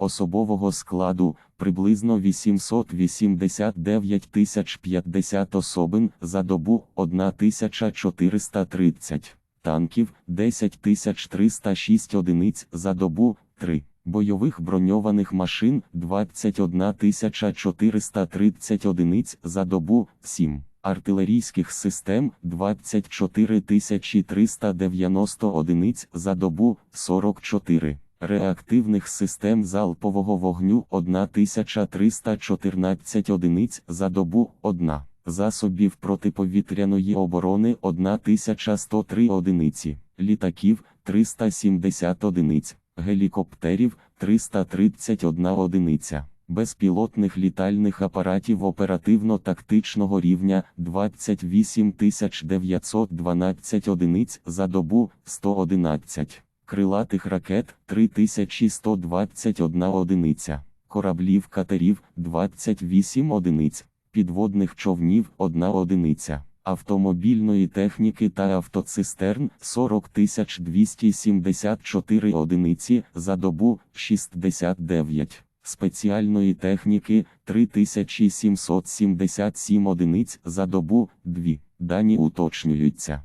особового складу приблизно 889 тисяч 50 особин за добу 1430 танків 10 306 одиниць за добу 3. Бойових броньованих машин 21 430 одиниць за добу 7. Артилерійських систем 24 390 одиниць за добу 44. Реактивних систем залпового вогню 1314 одиниць за добу 1. Засобів протиповітряної оборони 1103 одиниці, літаків 370 одиниць, гелікоптерів 331 одиниця, безпілотних літальних апаратів оперативно-тактичного рівня 28 912 одиниць за добу 111, крилатих ракет 3121 одиниця, кораблів катерів 28 одиниць підводних човнів 1 одиниця, автомобільної техніки та автоцистерн 40 274 одиниці за добу 69, спеціальної техніки 3777 одиниць за добу 2. Дані уточнюються.